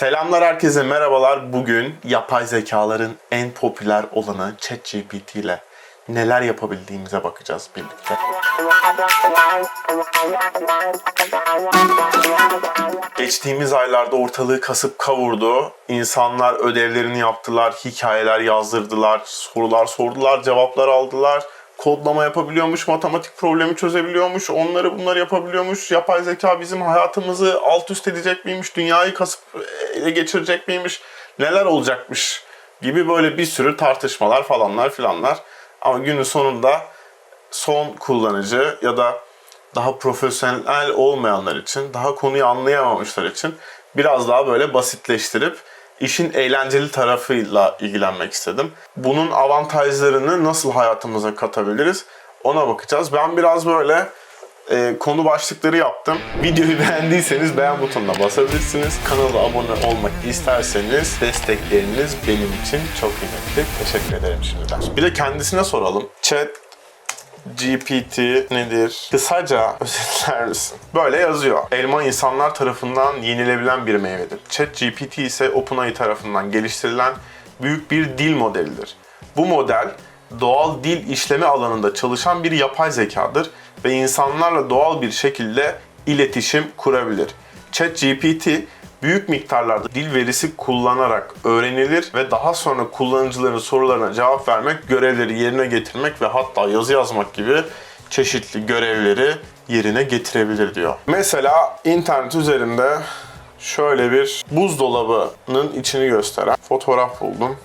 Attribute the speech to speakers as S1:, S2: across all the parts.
S1: Selamlar herkese merhabalar. Bugün yapay zekaların en popüler olanı ChatGPT ile neler yapabildiğimize bakacağız birlikte. Geçtiğimiz aylarda ortalığı kasıp kavurdu. İnsanlar ödevlerini yaptılar, hikayeler yazdırdılar, sorular sordular, cevaplar aldılar. Kodlama yapabiliyormuş, matematik problemi çözebiliyormuş, onları bunları yapabiliyormuş. Yapay zeka bizim hayatımızı alt üst edecek miymiş, dünyayı kasıp ele geçirecek miymiş, neler olacakmış gibi böyle bir sürü tartışmalar falanlar filanlar. Ama günün sonunda son kullanıcı ya da daha profesyonel olmayanlar için, daha konuyu anlayamamışlar için biraz daha böyle basitleştirip işin eğlenceli tarafıyla ilgilenmek istedim. Bunun avantajlarını nasıl hayatımıza katabiliriz ona bakacağız. Ben biraz böyle e, konu başlıkları yaptım. Videoyu beğendiyseniz beğen butonuna basabilirsiniz. Kanala abone olmak isterseniz destekleriniz benim için çok kıymetli. Teşekkür ederim şimdiden. Bir de kendisine soralım. Chat GPT nedir? Kısaca özetler misin? Böyle yazıyor. Elma insanlar tarafından yenilebilen bir meyvedir. ChatGPT ise OpenAI tarafından geliştirilen büyük bir dil modelidir. Bu model doğal dil işleme alanında çalışan bir yapay zekadır ve insanlarla doğal bir şekilde iletişim kurabilir. ChatGPT büyük miktarlarda dil verisi kullanarak öğrenilir ve daha sonra kullanıcıların sorularına cevap vermek, görevleri yerine getirmek ve hatta yazı yazmak gibi çeşitli görevleri yerine getirebilir diyor. Mesela internet üzerinde şöyle bir buzdolabının içini gösteren fotoğraf buldum.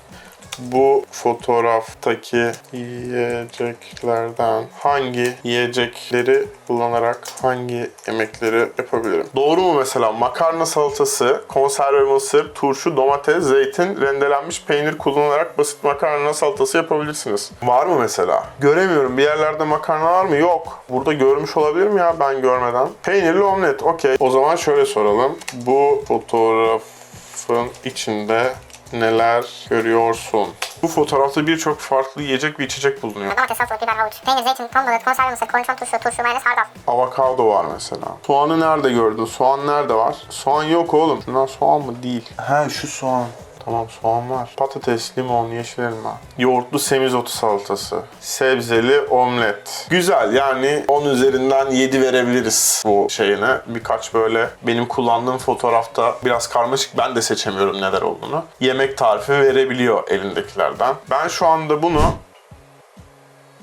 S1: Bu fotoğraftaki yiyeceklerden hangi yiyecekleri kullanarak hangi yemekleri yapabilirim? Doğru mu mesela? Makarna salatası, konserve mısır, turşu, domates, zeytin, rendelenmiş peynir kullanarak basit makarna salatası yapabilirsiniz. Var mı mesela? Göremiyorum. Bir yerlerde makarna var mı? Yok. Burada görmüş olabilirim ya ben görmeden. Peynirli omlet. Okey. O zaman şöyle soralım. Bu fotoğrafın içinde neler görüyorsun? Bu fotoğrafta birçok farklı yiyecek ve içecek bulunuyor.
S2: Domates, salatalık, biber, havuç, peynir, zeytin, ton balığı, konserve mısır, kornişon turşu, turşu, mayonez, hardal.
S1: Avokado var mesela. Soğanı nerede gördün? Soğan nerede var? Soğan yok oğlum. Şundan soğan mı? Değil. He şu soğan. Tamam soğan var. Patates, limon, yeşil elma. Yoğurtlu semizotu salatası. Sebzeli omlet. Güzel yani 10 üzerinden 7 verebiliriz bu şeyine. Birkaç böyle benim kullandığım fotoğrafta biraz karmaşık. Ben de seçemiyorum neler olduğunu. Yemek tarifi verebiliyor elindekilerden. Ben şu anda bunu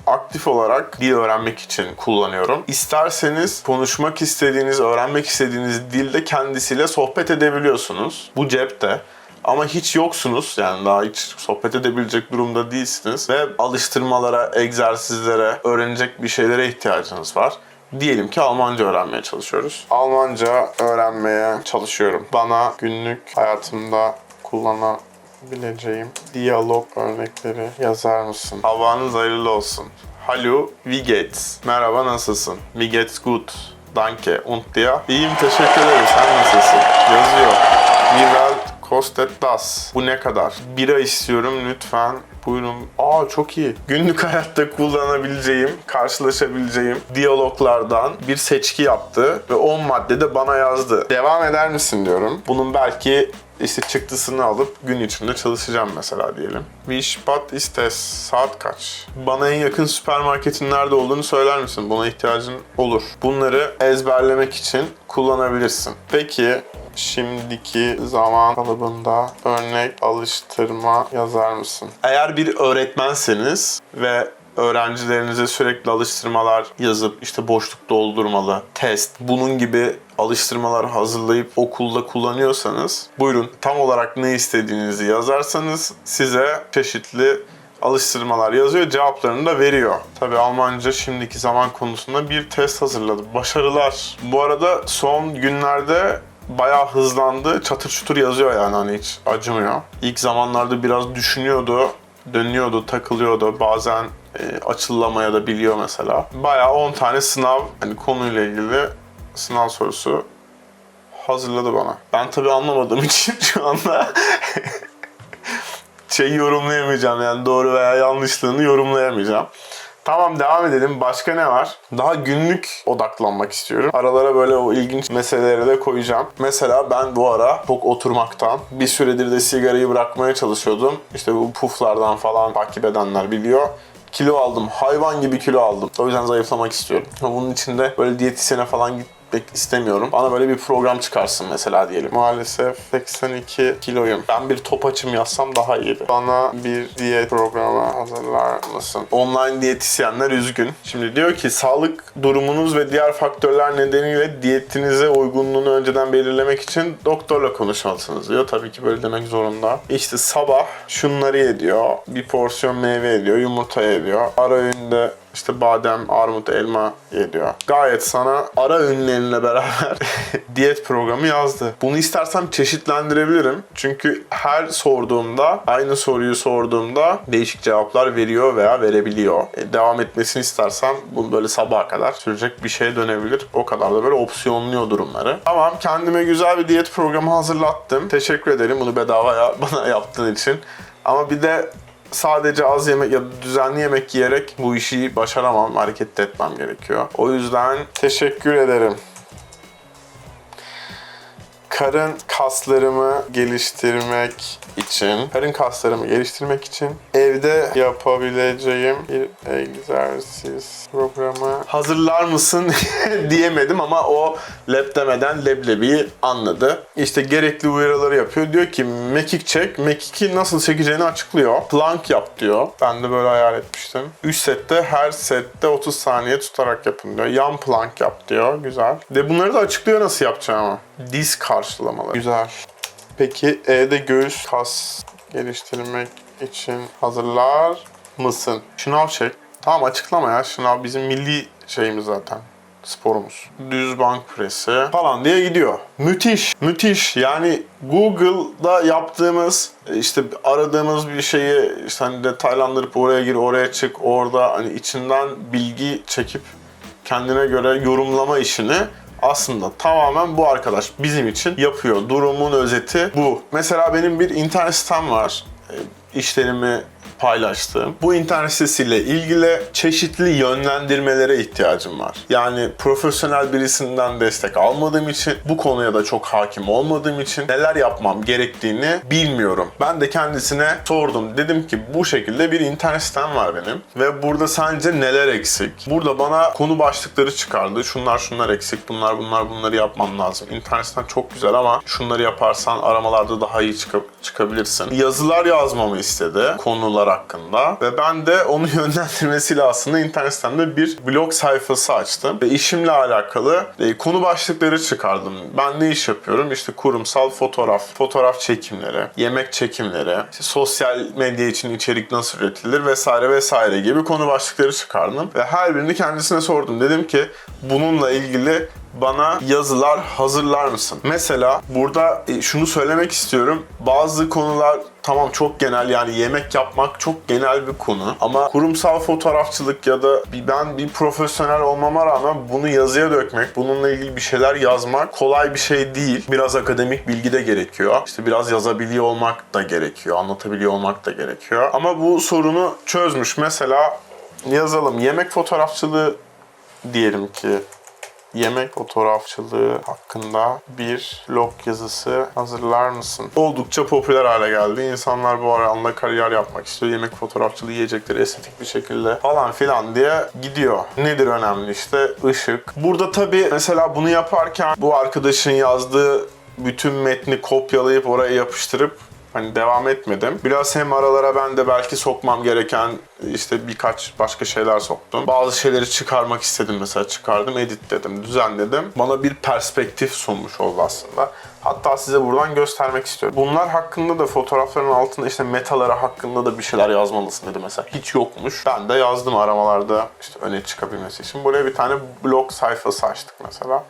S1: aktif olarak dil öğrenmek için kullanıyorum. İsterseniz konuşmak istediğiniz, öğrenmek istediğiniz dilde kendisiyle sohbet edebiliyorsunuz. Bu cepte. Ama hiç yoksunuz yani daha hiç sohbet edebilecek durumda değilsiniz ve alıştırmalara, egzersizlere, öğrenecek bir şeylere ihtiyacınız var. Diyelim ki Almanca öğrenmeye çalışıyoruz. Almanca öğrenmeye çalışıyorum. Bana günlük hayatımda kullanabileceğim diyalog örnekleri yazar mısın? Havanız hayırlı olsun. Hallo, wie geht's? Merhaba, nasılsın? Mir geht's gut. Danke. Und dir? İyiyim, teşekkür ederim. Sen nasılsın? Yazıyor. Wie Kostet das? Bu ne kadar? Bira istiyorum lütfen. Buyurun. Aa çok iyi. Günlük hayatta kullanabileceğim, karşılaşabileceğim diyaloglardan bir seçki yaptı ve 10 madde de bana yazdı. Devam eder misin diyorum. Bunun belki işte çıktısını alıp gün içinde çalışacağım mesela diyelim. Wie spät ist es? Saat kaç? Bana en yakın süpermarketin nerede olduğunu söyler misin? Buna ihtiyacın olur. Bunları ezberlemek için kullanabilirsin. Peki şimdiki zaman kalıbında örnek alıştırma yazar mısın? Eğer bir öğretmenseniz ve öğrencilerinize sürekli alıştırmalar yazıp işte boşluk doldurmalı, test, bunun gibi alıştırmalar hazırlayıp okulda kullanıyorsanız buyurun tam olarak ne istediğinizi yazarsanız size çeşitli alıştırmalar yazıyor, cevaplarını da veriyor. Tabii Almanca şimdiki zaman konusunda bir test hazırladı. Başarılar. Bu arada son günlerde bayağı hızlandı. Çatır çutur yazıyor yani hani hiç acımıyor. İlk zamanlarda biraz düşünüyordu, dönüyordu, takılıyordu. Bazen e, açılamaya da biliyor mesela. Bayağı 10 tane sınav hani konuyla ilgili sınav sorusu hazırladı bana. Ben tabii anlamadığım için şu anda şey yorumlayamayacağım yani doğru veya yanlışlığını yorumlayamayacağım. Tamam devam edelim. Başka ne var? Daha günlük odaklanmak istiyorum. Aralara böyle o ilginç meseleleri de koyacağım. Mesela ben bu ara çok oturmaktan bir süredir de sigarayı bırakmaya çalışıyordum. İşte bu puflardan falan takip edenler biliyor. Kilo aldım. Hayvan gibi kilo aldım. O yüzden zayıflamak istiyorum. Bunun için de böyle diyetisyene falan gitmek istemiyorum. Bana böyle bir program çıkarsın mesela diyelim. Maalesef 82 kiloyum. Ben bir top açım yazsam daha iyiydi. Bana bir diyet programı hazırlar mısın? Online diyetisyenler üzgün. Şimdi diyor ki sağlık durumunuz ve diğer faktörler nedeniyle diyetinize uygunluğunu önceden belirlemek için doktorla konuşmalısınız diyor. Tabii ki böyle demek zorunda. İşte sabah şunları yediyor. Bir porsiyon meyve yediyor, yumurta yediyor. Ara öğünde işte badem, armut, elma yediyor. Gayet sana ara öğünlerinle beraber diyet programı yazdı. Bunu istersem çeşitlendirebilirim. Çünkü her sorduğumda, aynı soruyu sorduğumda değişik cevaplar veriyor veya verebiliyor. E, devam etmesini istersem bu böyle sabaha kadar sürecek bir şeye dönebilir. O kadar da böyle opsiyonluyor durumları. Tamam kendime güzel bir diyet programı hazırlattım. Teşekkür ederim bunu bedavaya bana yaptığın için. Ama bir de sadece az yemek ya da düzenli yemek yiyerek bu işi başaramam, hareket etmem gerekiyor. O yüzden teşekkür ederim. Karın kaslarımı geliştirmek için, karın kaslarımı geliştirmek için evde yapabileceğim bir egzersiz programı hazırlar mısın diyemedim ama o lep demeden leblebiyi anladı. İşte gerekli uyarıları yapıyor. Diyor ki mekik çek. Mekiki nasıl çekeceğini açıklıyor. Plank yap diyor. Ben de böyle hayal etmiştim. 3 sette her sette 30 saniye tutarak yapın diyor. Yan plank yap diyor. Güzel. De bunları da açıklıyor nasıl yapacağımı. Diz karşılamaları. Güzel. Peki evde göğüs kas geliştirmek için hazırlar mısın? Şınav çek. Tamam açıklama ya. Şınav bizim milli şeyimiz zaten sporumuz. Düz bank presi falan diye gidiyor. Müthiş, müthiş. Yani Google'da yaptığımız işte aradığımız bir şeyi işte hani detaylandırıp oraya gir, oraya çık, orada hani içinden bilgi çekip kendine göre yorumlama işini aslında tamamen bu arkadaş bizim için yapıyor. Durumun özeti bu. Mesela benim bir internet sitem var. E, işlerimi paylaştığım. Bu internet sitesiyle ilgili çeşitli yönlendirmelere ihtiyacım var. Yani profesyonel birisinden destek almadığım için, bu konuya da çok hakim olmadığım için neler yapmam gerektiğini bilmiyorum. Ben de kendisine sordum. Dedim ki bu şekilde bir internet sitem var benim ve burada sence neler eksik? Burada bana konu başlıkları çıkardı. Şunlar şunlar eksik, bunlar bunlar bunları yapmam lazım. İnternet sitem çok güzel ama şunları yaparsan aramalarda daha iyi çıka- çıkabilirsin. Yazılar yazmamı istedi konular hakkında ve ben de onu yönlendirmesiyle aslında internet sitemde bir blog sayfası açtım ve işimle alakalı e, konu başlıkları çıkardım. Ben ne iş yapıyorum? İşte kurumsal fotoğraf, fotoğraf çekimleri, yemek çekimleri, işte sosyal medya için içerik nasıl üretilir vesaire vesaire gibi konu başlıkları çıkardım ve her birini kendisine sordum. Dedim ki bununla ilgili bana yazılar hazırlar mısın? Mesela burada e, şunu söylemek istiyorum. Bazı konular tamam çok genel yani yemek yapmak çok genel bir konu ama kurumsal fotoğrafçılık ya da bir- ben bir profesyonel olmama rağmen bunu yazıya dökmek, bununla ilgili bir şeyler yazmak kolay bir şey değil. Biraz akademik bilgi de gerekiyor. İşte biraz yazabiliyor olmak da gerekiyor, anlatabiliyor olmak da gerekiyor. Ama bu sorunu çözmüş. Mesela yazalım yemek fotoğrafçılığı diyelim ki yemek fotoğrafçılığı hakkında bir blog yazısı hazırlar mısın? Oldukça popüler hale geldi. İnsanlar bu arada kariyer yapmak istiyor. Yemek fotoğrafçılığı yiyecekleri estetik bir şekilde falan filan diye gidiyor. Nedir önemli işte? ışık. Burada tabii mesela bunu yaparken bu arkadaşın yazdığı bütün metni kopyalayıp oraya yapıştırıp Hani devam etmedim. Biraz hem aralara ben de belki sokmam gereken işte birkaç başka şeyler soktum. Bazı şeyleri çıkarmak istedim mesela çıkardım, editledim, düzenledim. Bana bir perspektif sunmuş oldu aslında. Hatta size buradan göstermek istiyorum. Bunlar hakkında da fotoğrafların altında işte metaları hakkında da bir şeyler yazmalısın dedi mesela. Hiç yokmuş. Ben de yazdım aramalarda işte öne çıkabilmesi için. Buraya bir tane blog sayfası açtık mesela.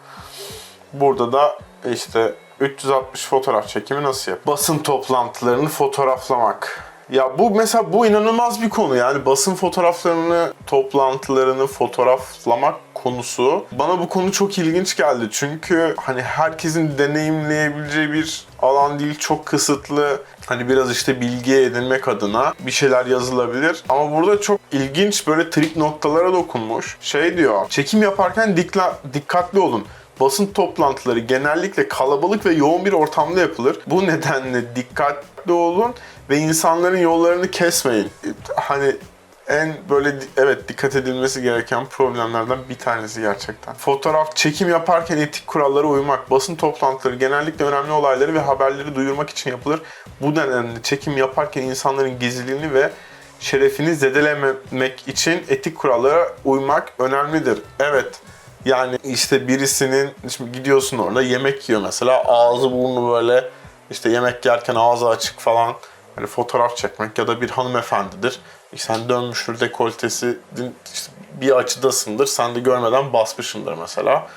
S1: Burada da işte 360 fotoğraf çekimi nasıl yap? Basın toplantılarını fotoğraflamak Ya bu mesela bu inanılmaz bir konu yani basın fotoğraflarını, toplantılarını fotoğraflamak konusu bana bu konu çok ilginç geldi. Çünkü hani herkesin deneyimleyebileceği bir alan değil, çok kısıtlı. Hani biraz işte bilgi edinmek adına bir şeyler yazılabilir. Ama burada çok ilginç böyle trik noktalara dokunmuş. Şey diyor, çekim yaparken dikla, dikkatli olun. Basın toplantıları genellikle kalabalık ve yoğun bir ortamda yapılır. Bu nedenle dikkatli olun ve insanların yollarını kesmeyin. Hani en böyle evet dikkat edilmesi gereken problemlerden bir tanesi gerçekten. Fotoğraf çekim yaparken etik kurallara uymak. Basın toplantıları genellikle önemli olayları ve haberleri duyurmak için yapılır. Bu nedenle çekim yaparken insanların gizliliğini ve şerefini zedelememek için etik kurallara uymak önemlidir. Evet. Yani işte birisinin şimdi gidiyorsun orada yemek yiyor mesela ağzı burnu böyle işte yemek yerken ağzı açık falan hani fotoğraf çekmek ya da bir hanımefendidir. İşte sen dönmüştür dekoltesi işte bir açıdasındır sen de görmeden basmışsındır mesela.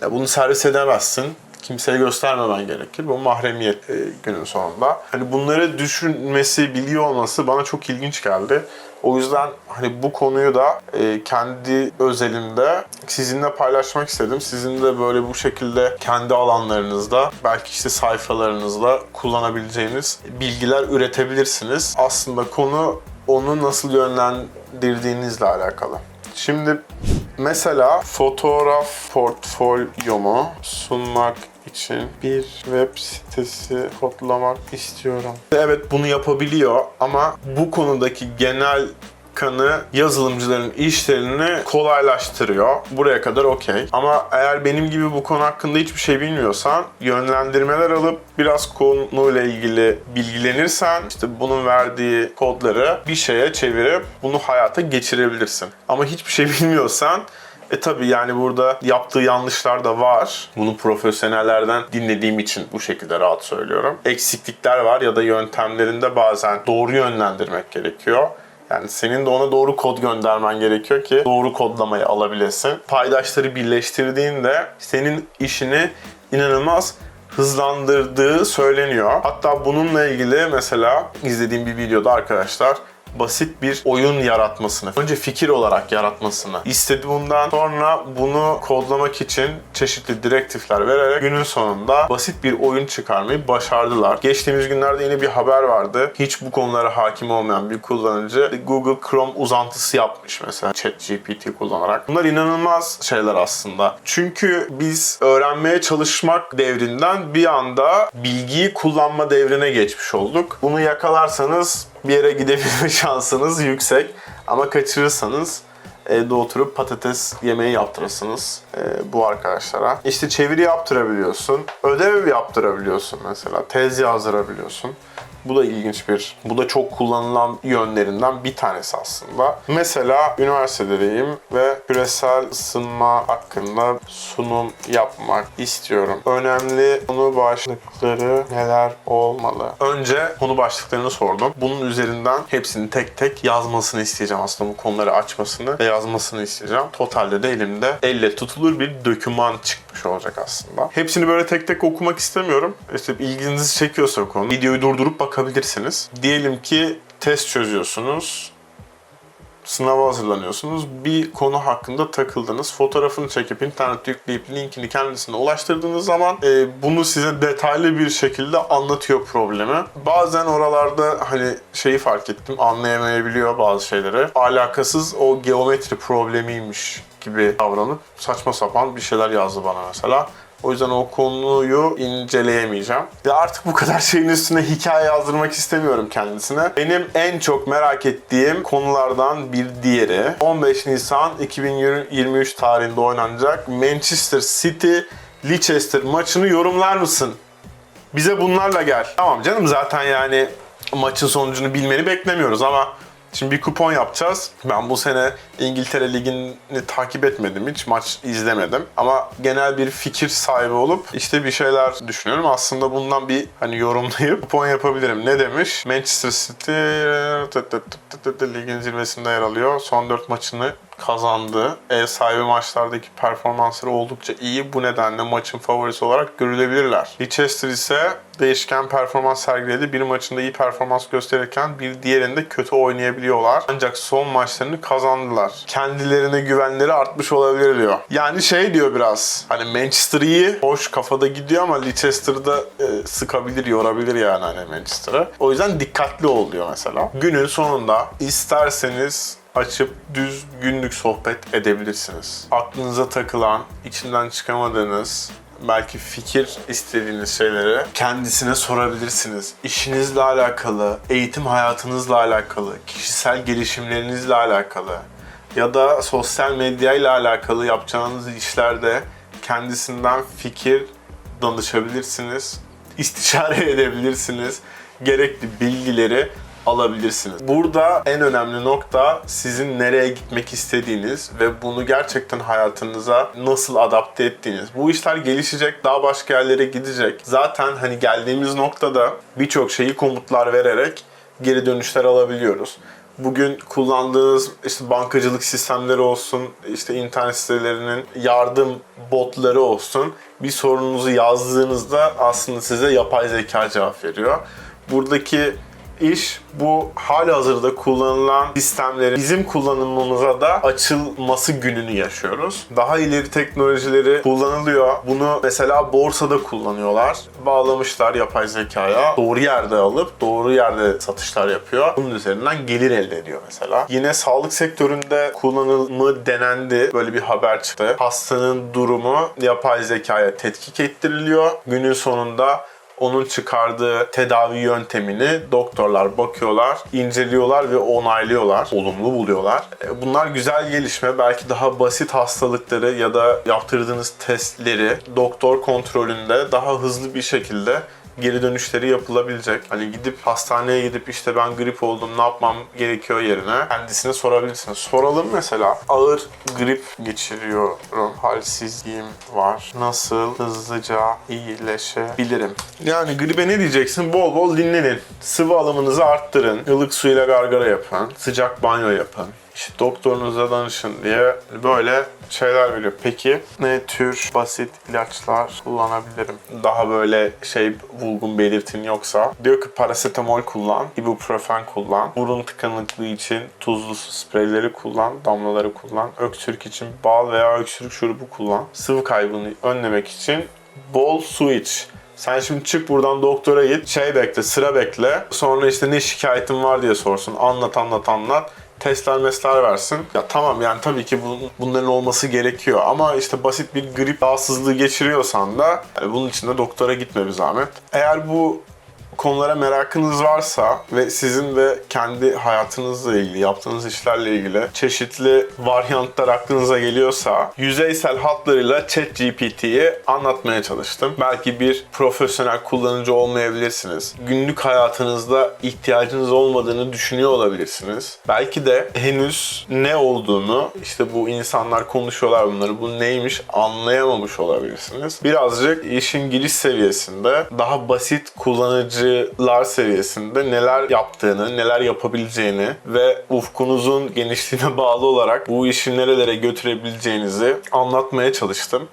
S1: Ya bunu servis edemezsin. Kimseye göstermemen gerekir. Bu mahremiyet e, günün sonunda. Hani bunları düşünmesi, biliyor olması bana çok ilginç geldi. O yüzden hani bu konuyu da e, kendi özelimde sizinle paylaşmak istedim. Sizin de böyle bu şekilde kendi alanlarınızda, belki işte sayfalarınızda kullanabileceğiniz bilgiler üretebilirsiniz. Aslında konu onu nasıl yönlendirdiğinizle alakalı. Şimdi mesela fotoğraf portfolyomu sunmak için bir web sitesi kodlamak istiyorum. Evet bunu yapabiliyor ama bu konudaki genel kanı yazılımcıların işlerini kolaylaştırıyor. Buraya kadar okey. Ama eğer benim gibi bu konu hakkında hiçbir şey bilmiyorsan yönlendirmeler alıp biraz konuyla ilgili bilgilenirsen işte bunun verdiği kodları bir şeye çevirip bunu hayata geçirebilirsin. Ama hiçbir şey bilmiyorsan e tabi yani burada yaptığı yanlışlar da var. Bunu profesyonellerden dinlediğim için bu şekilde rahat söylüyorum. Eksiklikler var ya da yöntemlerinde bazen doğru yönlendirmek gerekiyor. Yani senin de ona doğru kod göndermen gerekiyor ki doğru kodlamayı alabilesin. Paydaşları birleştirdiğinde senin işini inanılmaz hızlandırdığı söyleniyor. Hatta bununla ilgili mesela izlediğim bir videoda arkadaşlar basit bir oyun yaratmasını, önce fikir olarak yaratmasını istedi bundan. Sonra bunu kodlamak için çeşitli direktifler vererek günün sonunda basit bir oyun çıkarmayı başardılar. Geçtiğimiz günlerde yine bir haber vardı. Hiç bu konulara hakim olmayan bir kullanıcı Google Chrome uzantısı yapmış mesela ChatGPT kullanarak. Bunlar inanılmaz şeyler aslında. Çünkü biz öğrenmeye çalışmak devrinden bir anda bilgiyi kullanma devrine geçmiş olduk. Bunu yakalarsanız bir yere gidebilme şansınız yüksek. Ama kaçırırsanız evde oturup patates yemeği yaptırırsınız e, bu arkadaşlara. İşte çeviri yaptırabiliyorsun, ödev yaptırabiliyorsun mesela, tez yazdırabiliyorsun. Bu da ilginç bir, bu da çok kullanılan yönlerinden bir tanesi aslında. Mesela üniversitedeyim ve küresel ısınma hakkında sunum yapmak istiyorum. Önemli konu başlıkları neler olmalı? Önce konu başlıklarını sordum. Bunun üzerinden hepsini tek tek yazmasını isteyeceğim aslında bu konuları açmasını ve yazmasını isteyeceğim. Totalde de elimde elle tutulur bir doküman çıkmış olacak aslında. Hepsini böyle tek tek okumak istemiyorum. İşte ilginizi çekiyorsa konu videoyu durdurup bakabilirsiniz. Diyelim ki test çözüyorsunuz sınava hazırlanıyorsunuz. Bir konu hakkında takıldınız. Fotoğrafını çekip internete yükleyip linkini kendisine ulaştırdığınız zaman e, bunu size detaylı bir şekilde anlatıyor problemi. Bazen oralarda hani şeyi fark ettim anlayamayabiliyor bazı şeyleri. Alakasız o geometri problemiymiş gibi davranıp saçma sapan bir şeyler yazdı bana mesela. O yüzden o konuyu inceleyemeyeceğim. Ya artık bu kadar şeyin üstüne hikaye yazdırmak istemiyorum kendisine. Benim en çok merak ettiğim konulardan bir diğeri 15 Nisan 2023 tarihinde oynanacak Manchester City Leicester maçını yorumlar mısın? Bize bunlarla gel. Tamam canım zaten yani maçın sonucunu bilmeni beklemiyoruz ama Şimdi bir kupon yapacağız. Ben bu sene İngiltere Ligi'ni takip etmedim hiç. Maç izlemedim. Ama genel bir fikir sahibi olup işte bir şeyler düşünüyorum. Aslında bundan bir hani yorumlayıp kupon yapabilirim. Ne demiş? Manchester City ligin zirvesinde yer alıyor. Son 4 maçını kazandı. Ev sahibi maçlardaki performansları oldukça iyi. Bu nedenle maçın favorisi olarak görülebilirler. Leicester ise değişken performans sergiledi. Bir maçında iyi performans gösterirken bir diğerinde kötü oynayabiliyorlar. Ancak son maçlarını kazandılar. Kendilerine güvenleri artmış olabilir diyor. Yani şey diyor biraz. Hani Manchester iyi, hoş kafada gidiyor ama Leicester'da e, sıkabilir, yorabilir yani hani Manchester'ı. O yüzden dikkatli ol diyor mesela. Günün sonunda isterseniz açıp düz günlük sohbet edebilirsiniz. Aklınıza takılan, içinden çıkamadığınız, belki fikir istediğiniz şeyleri kendisine sorabilirsiniz. İşinizle alakalı, eğitim hayatınızla alakalı, kişisel gelişimlerinizle alakalı ya da sosyal medyayla alakalı yapacağınız işlerde kendisinden fikir danışabilirsiniz, istişare edebilirsiniz, gerekli bilgileri alabilirsiniz. Burada en önemli nokta sizin nereye gitmek istediğiniz ve bunu gerçekten hayatınıza nasıl adapte ettiğiniz. Bu işler gelişecek, daha başka yerlere gidecek. Zaten hani geldiğimiz noktada birçok şeyi komutlar vererek geri dönüşler alabiliyoruz. Bugün kullandığınız işte bankacılık sistemleri olsun, işte internet sitelerinin yardım botları olsun. Bir sorununuzu yazdığınızda aslında size yapay zeka cevap veriyor. Buradaki iş bu hali hazırda kullanılan sistemlerin bizim kullanımımıza da açılması gününü yaşıyoruz. Daha ileri teknolojileri kullanılıyor. Bunu mesela borsada kullanıyorlar. Bağlamışlar yapay zekaya. Doğru yerde alıp doğru yerde satışlar yapıyor. Bunun üzerinden gelir elde ediyor mesela. Yine sağlık sektöründe kullanımı denendi. Böyle bir haber çıktı. Hastanın durumu yapay zekaya tetkik ettiriliyor. Günün sonunda onun çıkardığı tedavi yöntemini doktorlar bakıyorlar, inceliyorlar ve onaylıyorlar, olumlu buluyorlar. E, Bunlar güzel gelişme. Belki daha basit hastalıkları ya da yaptırdığınız testleri doktor kontrolünde daha hızlı bir şekilde geri dönüşleri yapılabilecek. Hani gidip hastaneye gidip işte ben grip oldum ne yapmam gerekiyor yerine kendisine sorabilirsiniz. Soralım mesela ağır grip geçiriyorum. Halsizliğim var. Nasıl hızlıca iyileşebilirim? Yani gribe ne diyeceksin? Bol bol dinlenin. Sıvı alımınızı arttırın. Ilık suyla gargara yapın. Sıcak banyo yapın. İşte doktorunuza danışın diye böyle şeyler veriyor. Peki ne tür basit ilaçlar kullanabilirim? Daha böyle şey bulgun belirtin yoksa. Diyor ki parasetamol kullan, ibuprofen kullan, burun tıkanıklığı için tuzlu spreyleri kullan, damlaları kullan, öksürük için bal veya öksürük şurubu kullan, sıvı kaybını önlemek için bol su iç. Sen şimdi çık buradan doktora git, şey bekle, sıra bekle. Sonra işte ne şikayetin var diye sorsun. Anlat, anlat, anlat. Testler mesler versin. Ya tamam yani tabii ki bun- bunların olması gerekiyor. Ama işte basit bir grip rahatsızlığı geçiriyorsan da yani bunun için de doktora gitme bir zahmet. Eğer bu konulara merakınız varsa ve sizin de kendi hayatınızla ilgili, yaptığınız işlerle ilgili çeşitli varyantlar aklınıza geliyorsa yüzeysel hatlarıyla ChatGPT'yi anlatmaya çalıştım. Belki bir profesyonel kullanıcı olmayabilirsiniz. Günlük hayatınızda ihtiyacınız olmadığını düşünüyor olabilirsiniz. Belki de henüz ne olduğunu işte bu insanlar konuşuyorlar bunları bu neymiş anlayamamış olabilirsiniz. Birazcık işin giriş seviyesinde daha basit kullanıcılar seviyesinde neler yaptığını, neler yapabileceğini ve ufkunuzun genişliğine bağlı olarak bu işi nerelere götürebileceğinizi anlatmaya çalıştım.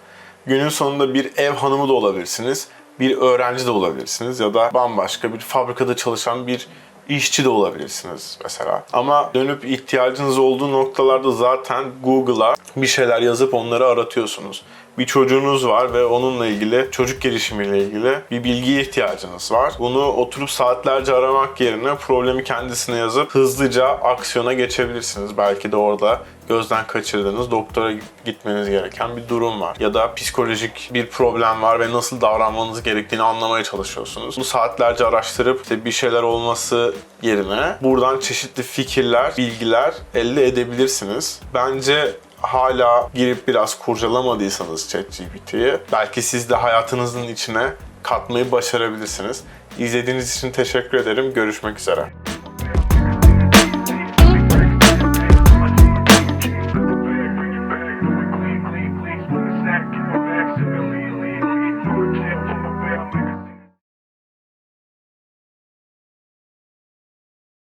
S1: Günün sonunda bir ev hanımı da olabilirsiniz, bir öğrenci de olabilirsiniz ya da bambaşka bir fabrikada çalışan bir işçi de olabilirsiniz mesela. Ama dönüp ihtiyacınız olduğu noktalarda zaten Google'a bir şeyler yazıp onları aratıyorsunuz. Bir çocuğunuz var ve onunla ilgili, çocuk gelişimiyle ilgili bir bilgiye ihtiyacınız var. Bunu oturup saatlerce aramak yerine problemi kendisine yazıp hızlıca aksiyona geçebilirsiniz. Belki de orada gözden kaçırdığınız doktora gitmeniz gereken bir durum var. Ya da psikolojik bir problem var ve nasıl davranmanız gerektiğini anlamaya çalışıyorsunuz. Bunu saatlerce araştırıp işte bir şeyler olması yerine buradan çeşitli fikirler, bilgiler elde edebilirsiniz. Bence hala girip biraz kurcalamadıysanız ChatGPT'yi belki siz de hayatınızın içine katmayı başarabilirsiniz. İzlediğiniz için teşekkür ederim. Görüşmek üzere.